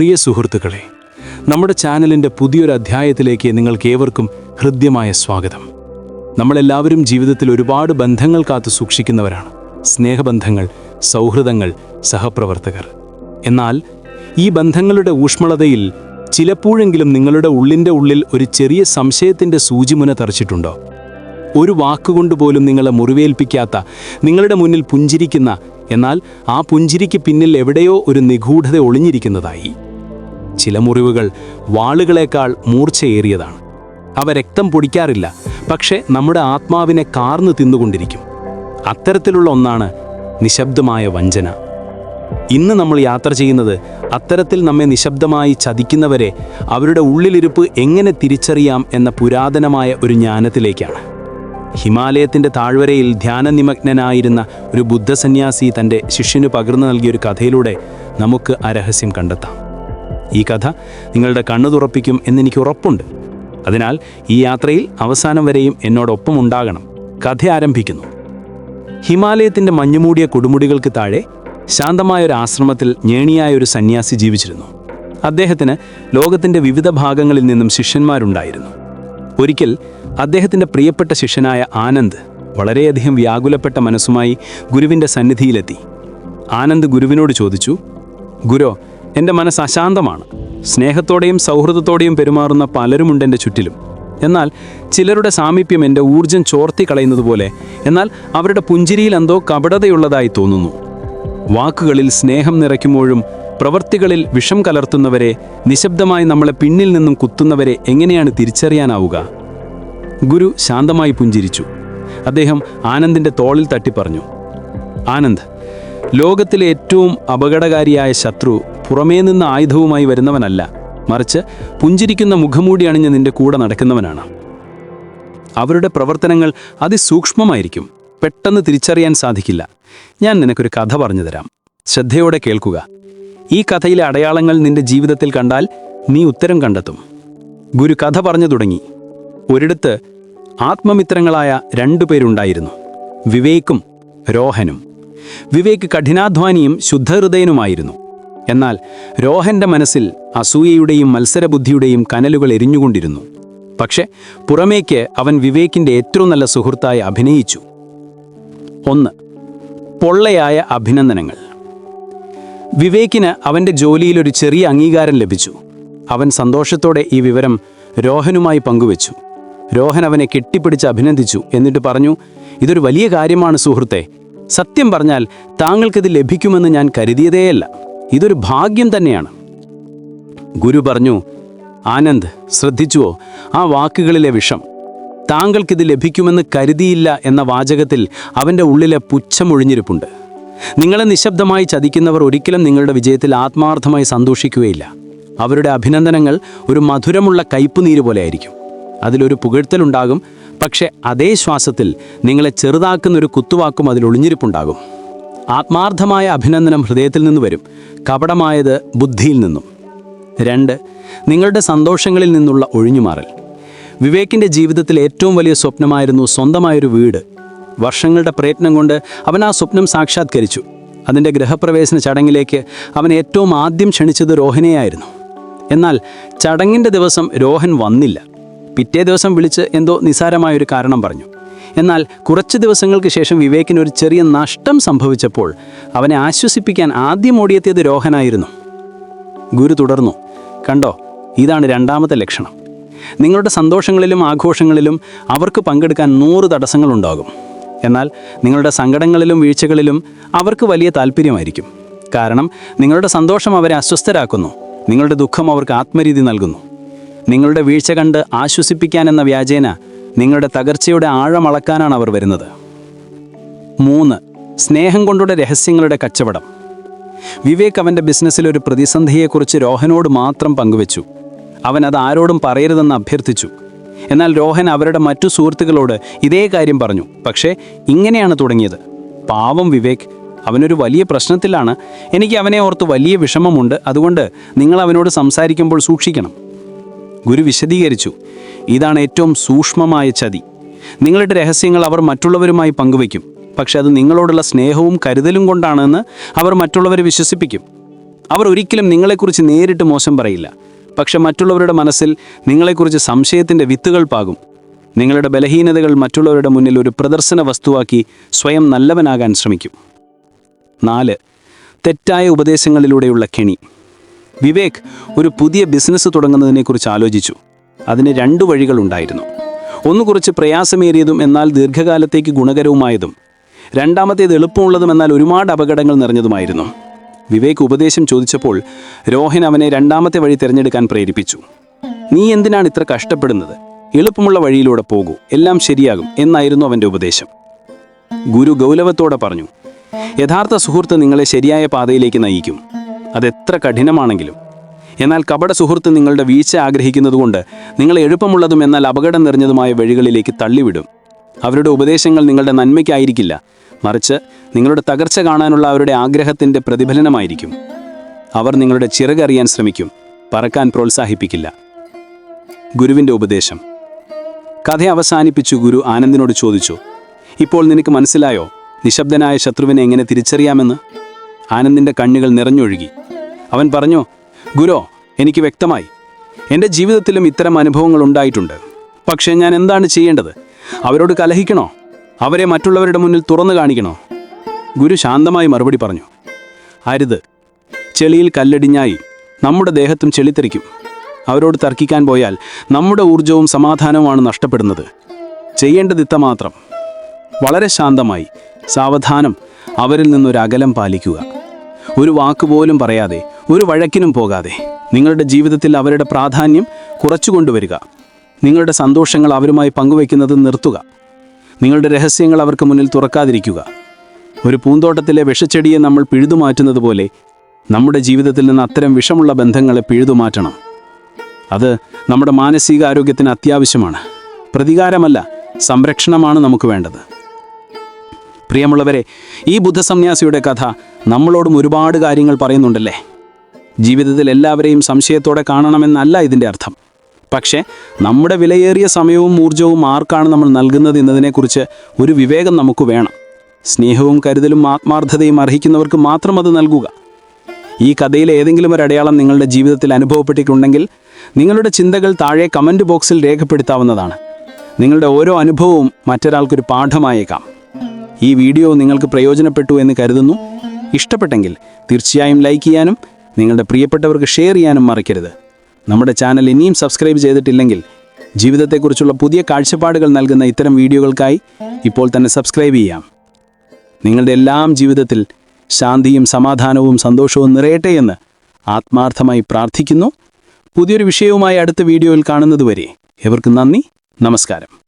പ്രിയ സുഹൃത്തുക്കളെ നമ്മുടെ ചാനലിന്റെ പുതിയൊരു അധ്യായത്തിലേക്ക് നിങ്ങൾക്ക് ഏവർക്കും ഹൃദ്യമായ സ്വാഗതം. നമ്മളെല്ലാവരും ജീവിതത്തിൽ ഒരുപാട് ബന്ധങ്ങൾ കാത്തു സൂക്ഷിക്കുന്നവരാണ്. സ്നേഹബന്ധങ്ങൾ സൗഹൃദങ്ങൾ സഹപ്രവർത്തകർ. എന്നാൽ ഈ ബന്ധങ്ങളുടെ ഊഷ്മളതയിൽ ചിലപ്പോഴെങ്കിലും നിങ്ങളുടെ ഉള്ളിന്റെ ഉള്ളിൽ ഒരു ചെറിയ സംശയത്തിന്റെ സൂചിമുന തറച്ചിട്ടുണ്ടോ? ഒരു വാക്കുകൊണ്ട് പോലും നിങ്ങളെ മുറിവേൽപ്പിക്കാത്ത നിങ്ങളുടെ മുന്നിൽ പുഞ്ചിരിക്കുന്ന എന്നാൽ ആ പുഞ്ചിരിക്ക് പിന്നിൽ എവിടെയോ ഒരു നിഗൂഢത ഒളിഞ്ഞിരിക്കുന്നതായി. ചില മുറിവുകൾ വാളുകളേക്കാൾ മൂർച്ചയേറിയതാണ്. അവ രക്തം പൊടിക്കാറില്ല പക്ഷേ നമ്മുടെ ആത്മാവിനെ കാർന്നു തിന്നുകൊണ്ടിരിക്കും. അത്തരത്തിലുള്ള ഒന്നാണ് നിശബ്ദമായ വഞ്ചന. ഇന്ന് നമ്മൾ യാത്ര ചെയ്യുന്നത് അത്തരത്തിൽ നമ്മെ നിശബ്ദമായി ചതിക്കുന്നവരെ അവരുടെ ഉള്ളിലിരുപ്പ് എങ്ങനെ തിരിച്ചറിയാം എന്ന പുരാതനമായ ഒരു ജ്ഞാനത്തിലേക്കാണ്. ഹിമാലയത്തിന്റെ താഴ്വരയിൽ ധ്യാനനിമഗ്നനായിരുന്ന ഒരു ബുദ്ധസന്യാസി തന്റെ ശിഷ്യന് പകർന്നു നൽകിയ ഒരു കഥയിലൂടെ നമുക്ക് ആ രഹസ്യം കണ്ടെത്താം. ഈ കഥ നിങ്ങളുടെ കണ്ണു തുറപ്പിക്കും എന്നെനിക്ക് ഉറപ്പുണ്ട്. അതിനാൽ ഈ യാത്രയിൽ അവസാനം വരെയും എന്നോടൊപ്പം ഉണ്ടാകണം. കഥ ആരംഭിക്കുന്നു. ഹിമാലയത്തിന്റെ മഞ്ഞുമൂടിയ കൊടുമുടികൾക്ക് താഴെ ശാന്തമായ ഒരു ആശ്രമത്തിൽ ഞേണിയായ ഒരു സന്യാസി ജീവിച്ചിരുന്നു. അദ്ദേഹത്തിന് ലോകത്തിന്റെ വിവിധ ഭാഗങ്ങളിൽ നിന്നും ശിഷ്യന്മാരുണ്ടായിരുന്നു. ഒരിക്കൽ അദ്ദേഹത്തിന്റെ പ്രിയപ്പെട്ട ശിഷ്യനായ ആനന്ദ് വളരെയധികം വ്യാകുലപ്പെട്ട മനസ്സുമായി ഗുരുവിന്റെ സന്നിധിയിലെത്തി. ആനന്ദ് ഗുരുവിനോട് ചോദിച്ചു ഗുരു എന്റെ മനസ്സ് അശാന്തമാണ്. സ്നേഹത്തോടെയും സൗഹൃദത്തോടെയും പെരുമാറുന്ന പലരുമുണ്ട് എന്റെ ചുറ്റിലും. എന്നാൽ ചിലരുടെ സാമീപ്യം എന്റെ ഊർജം ചോർത്തി കളയുന്നതുപോലെ എന്നാൽ അവരുടെ പുഞ്ചിരിയിൽ എന്തോ കപടതയുള്ളതായി തോന്നുന്നു. വാക്കുകളിൽ സ്നേഹം നിറയ്ക്കുമ്പോഴും പ്രവൃത്തികളിൽ വിഷം കലർത്തുന്നവരെ നിശബ്ദമായി നമ്മളെ പിന്നിൽ നിന്നും കുത്തുന്നവരെ എങ്ങനെയാണ് തിരിച്ചറിയാനാവുക? ഗുരു ശാന്തമായി പുഞ്ചിരിച്ചു. അദ്ദേഹം ആനന്ദിന്റെ തോളിൽ തട്ടി പറഞ്ഞു ആനന്ദ് ലോകത്തിലെ ഏറ്റവും അപകടകാരിയായ ശത്രു പുറമേ നിന്ന് ആയുധവുമായി വരുന്നവനല്ല. മറിച്ച് പുഞ്ചിരിക്കുന്ന മുഖമൂടി അണിഞ്ഞ് നിന്റെ കൂടെ നടക്കുന്നവനാണ്. അവരുടെ പ്രവർത്തനങ്ങൾ അതിസൂക്ഷ്മമായിരിക്കും. പെട്ടെന്ന് തിരിച്ചറിയാൻ സാധിക്കില്ല. ഞാൻ നിനക്കൊരു കഥ പറഞ്ഞു തരാം. ശ്രദ്ധയോടെ കേൾക്കുക. ഈ കഥയിലെ അടയാളങ്ങൾ നിന്റെ ജീവിതത്തിൽ കണ്ടാൽ നീ ഉത്തരം കണ്ടെത്തും. ഗുരു കഥ പറഞ്ഞു തുടങ്ങി. ഒരിടത്ത് ആത്മമിത്രങ്ങളായ രണ്ടു പേരുണ്ടായിരുന്നു. വിവേക്കും രോഹനും. വിവേക് കഠിനാധ്വാനിയും ശുദ്ധഹൃദയനുമായിരുന്നു. എന്നാൽ രോഹന്റെ മനസ്സിൽ അസൂയയുടെയും മത്സരബുദ്ധിയുടെയും കനലുകൾ എരിഞ്ഞുകൊണ്ടിരുന്നു. പക്ഷെ പുറമേക്ക് അവൻ വിവേകിന്റെ ഏറ്റവും നല്ല സുഹൃത്തായി അഭിനയിച്ചു. ഒന്ന് പൊള്ളയായ അഭിനന്ദനങ്ങൾ. വിവേകിന് അവന്റെ ജോലിയിൽ ഒരു ചെറിയ അംഗീകാരം ലഭിച്ചു. അവൻ സന്തോഷത്തോടെ ഈ വിവരം രോഹനുമായി പങ്കുവച്ചു. രോഹൻ അവനെ കെട്ടിപ്പിടിച്ച് അഭിനന്ദിച്ചു എന്നിട്ട് പറഞ്ഞു ഇതൊരു വലിയ കാര്യമാണ് സുഹൃത്തെ. സത്യം പറഞ്ഞാൽ താങ്കൾക്കിത് ലഭിക്കുമെന്ന് ഞാൻ കരുതിയതേയല്ല. ഇതൊരു ഭാഗ്യം തന്നെയാണ്. ഗുരു പറഞ്ഞു ആനന്ദ് ശ്രദ്ധിച്ചുവോ? ആ വാക്കുകളിലെ വിഷം. താങ്കൾക്കിത് ലഭിക്കുമെന്ന് കരുതിയില്ല എന്ന വാചകത്തിൽ അവന്റെ ഉള്ളിലെ പുച്ഛമൊഴിഞ്ഞിരിപ്പുണ്ട് നിങ്ങളെ നിശബ്ദമായി ചതിക്കുന്നവർ ഒരിക്കലും നിങ്ങളുടെ വിജയത്തിൽ ആത്മാർത്ഥമായി സന്തോഷിക്കുകയില്ല. അവരുടെ അഭിനന്ദനങ്ങൾ ഒരു മധുരമുള്ള കയ്പുനീര് പോലെയായിരിക്കും അതിലൊരു പുകഴ്ത്തലുണ്ടാകും പക്ഷേ അതേ ശ്വാസത്തിൽ നിങ്ങളെ ചെറുതാക്കുന്ന ഒരു കുത്തുവാക്കും അതിൽ ഒളിഞ്ഞിരിപ്പുണ്ടാകും. ആത്മാർത്ഥമായ അഭിനന്ദനം ഹൃദയത്തിൽ നിന്ന് വരും. കപടമായത് ബുദ്ധിയിൽ നിന്നും. രണ്ട് നിങ്ങളുടെ സന്തോഷങ്ങളിൽ നിന്നുള്ള ഒഴിഞ്ഞുമാറൽ. വിവേകിന്റെ ജീവിതത്തിൽ ഏറ്റവും വലിയ സ്വപ്നമായിരുന്നു സ്വന്തമായൊരു വീട്. വർഷങ്ങളുടെ പ്രയത്നം കൊണ്ട് അവൻ ആ സ്വപ്നം സാക്ഷാത്കരിച്ചു. അതിന്റെ ഗൃഹപ്രവേശന ചടങ്ങിലേക്ക് അവൻ ഏറ്റവും ആദ്യം ക്ഷണിച്ചത് രോഹനെയായിരുന്നു എന്നാൽ ചടങ്ങിന്റെ ദിവസം രോഹൻ വന്നില്ല. പിറ്റേ ദിവസം വിളിച്ച് എന്തോ നിസാരമായൊരു കാരണം പറഞ്ഞു. എന്നാൽ കുറച്ച് ദിവസങ്ങൾക്ക് ശേഷം വിവേകിന് ഒരു ചെറിയ നഷ്ടം സംഭവിച്ചപ്പോൾ അവനെ ആശ്വസിപ്പിക്കാൻ ആദ്യം ഓടിയെത്തിയത് രോഹനായിരുന്നു. ഗുരു തുടർന്നു കണ്ടോ ഇതാണ് രണ്ടാമത്തെ ലക്ഷണം. നിങ്ങളുടെ സന്തോഷങ്ങളിലും ആഘോഷങ്ങളിലും അവർക്ക് പങ്കെടുക്കാൻ നൂറ് തടസ്സങ്ങളുണ്ടാകും. എന്നാൽ നിങ്ങളുടെ സങ്കടങ്ങളിലും വീഴ്ചകളിലും അവർക്ക് വലിയ താല്പര്യമായിരിക്കും. കാരണം നിങ്ങളുടെ സന്തോഷം അവരെ അസ്വസ്ഥരാക്കുന്നു. നിങ്ങളുടെ ദുഃഖം അവർക്ക് ആത്മരീതി നൽകുന്നു. നിങ്ങളുടെ വീഴ്ച കണ്ട് ആശ്വസിപ്പിക്കാൻ എന്ന വ്യാജേന നിങ്ങളുടെ തകർച്ചയുടെ ആഴമളക്കാനാണ് അവർ വരുന്നത്. മൂന്ന് സ്നേഹം കൊണ്ടുള്ള രഹസ്യങ്ങളുടെ കച്ചവടം. വിവേക് അവന്റെ ബിസിനസ്സിൽ ഒരു പ്രതിസന്ധിയെക്കുറിച്ച് രോഹനോട് മാത്രം പങ്കുവച്ചു. അവൻ അത് ആരോടും പറയരുതെന്ന് അഭ്യർത്ഥിച്ചു. എന്നാൽ രോഹൻ അവരുടെ മറ്റു സുഹൃത്തുക്കളോട് ഇതേ കാര്യം പറഞ്ഞു. പക്ഷേ ഇങ്ങനെയാണ് തുടങ്ങിയത്. പാവം വിവേക് അവനൊരു വലിയ പ്രശ്നത്തിലാണ്. എനിക്ക് അവനെ ഓർത്ത് വലിയ വിഷമമുണ്ട്. അതുകൊണ്ട് നിങ്ങൾ അവനോട് സംസാരിക്കുമ്പോൾ സൂക്ഷിക്കണം. ഗുരു വിശദീകരിച്ചു. ഇതാണ് ഏറ്റവും സൂക്ഷ്മമായ ചതി. നിങ്ങളുടെ രഹസ്യങ്ങൾ അവർ മറ്റുള്ളവരുമായി പങ്കുവയ്ക്കും. പക്ഷെ അത് നിങ്ങളോടുള്ള സ്നേഹവും കരുതലും കൊണ്ടാണെന്ന് അവർ മറ്റുള്ളവരെ വിശ്വസിപ്പിക്കും. അവർ ഒരിക്കലും നിങ്ങളെക്കുറിച്ച് നേരിട്ട് മോശം പറയില്ല. പക്ഷെ മറ്റുള്ളവരുടെ മനസ്സിൽ നിങ്ങളെക്കുറിച്ച് സംശയത്തിന്റെ വിത്തുകൾ പാകും. നിങ്ങളുടെ ബലഹീനതകൾ മറ്റുള്ളവരുടെ മുന്നിൽ ഒരു പ്രദർശന വസ്തുവാക്കി സ്വയം നല്ലവനാകാൻ ശ്രമിക്കും. നാല് തെറ്റായ ഉപദേശങ്ങളിലൂടെയുള്ള കെണി. വിവേക് ഒരു പുതിയ ബിസിനസ് തുടങ്ങുന്നതിനെക്കുറിച്ച് ആലോചിച്ചു. അതിന് രണ്ട് വഴികളുണ്ടായിരുന്നു ഒന്ന് കുറച്ച് പ്രയാസമേറിയതും എന്നാൽ ദീർഘകാലത്തേക്ക് ഗുണകരവുമായതും. രണ്ടാമത്തേത് എളുപ്പമുള്ളതും എന്നാൽ ഒരുപാട് അപകടങ്ങൾ നിറഞ്ഞതുമായിരുന്നു. വിവേക് ഉപദേശം ചോദിച്ചപ്പോൾ രോഹൻ അവനെ രണ്ടാമത്തെ വഴി തിരഞ്ഞെടുക്കാൻ പ്രേരിപ്പിച്ചു. നീ എന്തിനാണ് ഇത്ര കഷ്ടപ്പെടുന്നത്? എളുപ്പമുള്ള വഴിയിലൂടെ പോകൂ. എല്ലാം ശരിയാകും എന്നായിരുന്നു അവന്റെ ഉപദേശം. ഗുരു ഗൗരവത്തോടെ പറഞ്ഞു യഥാർത്ഥ സുഹൃത്ത് നിങ്ങളെ ശരിയായ പാതയിലേക്ക് നയിക്കും. അതെത്ര കഠിനമാണെങ്കിലും. എന്നാൽ കപട സുഹൃത്ത് നിങ്ങളുടെ വീഴ്ച ആഗ്രഹിക്കുന്നതുകൊണ്ട് നിങ്ങളെ എളുപ്പമുള്ളതും എന്നാൽ അപകടം നിറഞ്ഞതുമായ വഴികളിലേക്ക് തള്ളിവിടും. അവരുടെ ഉപദേശങ്ങൾ നിങ്ങളുടെ നന്മയ്ക്കായിരിക്കില്ല. മറിച്ച് നിങ്ങളുടെ തകർച്ച കാണാനുള്ള അവരുടെ ആഗ്രഹത്തിന്റെ പ്രതിഫലനമായിരിക്കും. അവർ നിങ്ങളുടെ ചിറകറിയാൻ ശ്രമിക്കും പറക്കാൻ പ്രോത്സാഹിപ്പിക്കില്ല. ഗുരുവിന്റെ ഉപദേശം. കഥ അവസാനിപ്പിച്ചു ഗുരു ആനന്ദിനോട് ചോദിച്ചു ഇപ്പോൾ നിനക്ക് മനസ്സിലായോ? നിശബ്ദനായ ശത്രുവിനെ എങ്ങനെ തിരിച്ചറിയാമെന്ന്? ആനന്ദിന്റെ കണ്ണുകൾ നിറഞ്ഞൊഴുകി. അവൻ പറഞ്ഞു ഗുരോ എനിക്ക് വ്യക്തമായി. എന്റെ ജീവിതത്തിലും ഇത്തരം അനുഭവങ്ങൾ ഉണ്ടായിട്ടുണ്ട്. പക്ഷേ ഞാൻ എന്താണ് ചെയ്യേണ്ടത്? അവരോട് കലഹിക്കണോ? അവരെ മറ്റുള്ളവരുടെ മുന്നിൽ തുറന്നു കാണിക്കണോ? ഗുരു ശാന്തമായി മറുപടി പറഞ്ഞു അരുത്. ചെളിയിൽ കല്ലടിഞ്ഞായി നമ്മുടെ ദേഹത്തും ചെളിത്തെറിക്കും. അവരോട് തർക്കിക്കാൻ പോയാൽ നമ്മുടെ ഊർജവും സമാധാനവുമാണ് നഷ്ടപ്പെടുന്നത്. ചെയ്യേണ്ടത് ഇത്ര മാത്രം വളരെ ശാന്തമായി സാവധാനം അവരിൽ നിന്നൊരകലം പാലിക്കുക. ഒരു വാക്കുപോലും പറയാതെ ഒരു വഴക്കിനും പോകാതെ. നിങ്ങളുടെ ജീവിതത്തിൽ അവരുടെ പ്രാധാന്യം കുറച്ചുകൊണ്ടുവരിക. നിങ്ങളുടെ സന്തോഷങ്ങൾ അവരുമായി പങ്കുവയ്ക്കുന്നത് നിർത്തുക. നിങ്ങളുടെ രഹസ്യങ്ങൾ അവർക്ക് മുന്നിൽ തുറക്കാതിരിക്കുക. ഒരു പൂന്തോട്ടത്തിലെ വിഷച്ചെടിയെ നമ്മൾ പിഴുതുമാറ്റുന്നത് പോലെ നമ്മുടെ ജീവിതത്തിൽ നിന്ന് അത്തരം വിഷമുള്ള ബന്ധങ്ങളെ പിഴുതുമാറ്റണം. അത് നമ്മുടെ മാനസികാരോഗ്യത്തിന് അത്യാവശ്യമാണ്. പ്രതികാരമല്ല സംരക്ഷണമാണ് നമുക്ക് വേണ്ടത്. പ്രിയമുള്ളവരെ ഈ ബുദ്ധസന്യാസിയുടെ കഥ നമ്മളോടും ഒരുപാട് കാര്യങ്ങൾ പറയുന്നുണ്ടല്ലേ? ജീവിതത്തിൽ എല്ലാവരെയും സംശയത്തോടെ കാണണമെന്നല്ല ഇതിന്റെ അർത്ഥം. പക്ഷേ നമ്മുടെ വിലയേറിയ സമയവും ഊർജവും ആർക്കാണ് നമ്മൾ നൽകുന്നത് എന്നതിനെക്കുറിച്ച് ഒരു വിവേകം നമുക്ക് വേണം. സ്നേഹവും കരുതലും ആത്മാർത്ഥതയും അർഹിക്കുന്നവർക്ക് മാത്രം അത് നൽകുക. ഈ കഥയിലെ ഏതെങ്കിലും ഒരു അടയാളം നിങ്ങളുടെ ജീവിതത്തിൽ അനുഭവപ്പെട്ടിട്ടുണ്ടെങ്കിൽ നിങ്ങളുടെ ചിന്തകൾ താഴെ കമന്റ് ബോക്സിൽ രേഖപ്പെടുത്താവുന്നതാണ്. നിങ്ങളുടെ ഓരോ അനുഭവവും മറ്റൊരാൾക്കൊരു പാഠമായേക്കാം. ഈ വീഡിയോ നിങ്ങൾക്ക് പ്രയോജനപ്പെട്ടു എന്ന് കരുതുന്നു. ഇഷ്ടപ്പെട്ടെങ്കിൽ തീർച്ചയായും ലൈക്ക് ചെയ്യാനും നിങ്ങളുടെ പ്രിയപ്പെട്ടവർക്ക് ഷെയർ ചെയ്യാനും മറക്കരുത്. നമ്മുടെ ചാനൽ ഇനിയും സബ്സ്ക്രൈബ് ചെയ്തിട്ടില്ലെങ്കിൽ ജീവിതത്തെക്കുറിച്ചുള്ള പുതിയ കാഴ്ചപ്പാടുകൾ നൽകുന്ന ഇത്തരം വീഡിയോകൾക്കായി ഇപ്പോൾ തന്നെ സബ്സ്ക്രൈബ് ചെയ്യാം. നിങ്ങളുടെ എല്ലാം ജീവിതത്തിൽ ശാന്തിയും സമാധാനവും സന്തോഷവും നിറയട്ടെ എന്ന് ആത്മാർത്ഥമായി പ്രാർത്ഥിക്കുന്നു. പുതിയൊരു വിഷയവുമായി അടുത്ത വീഡിയോയിൽ കാണുന്നതുവരെ എവർക്ക് നന്ദി നമസ്കാരം.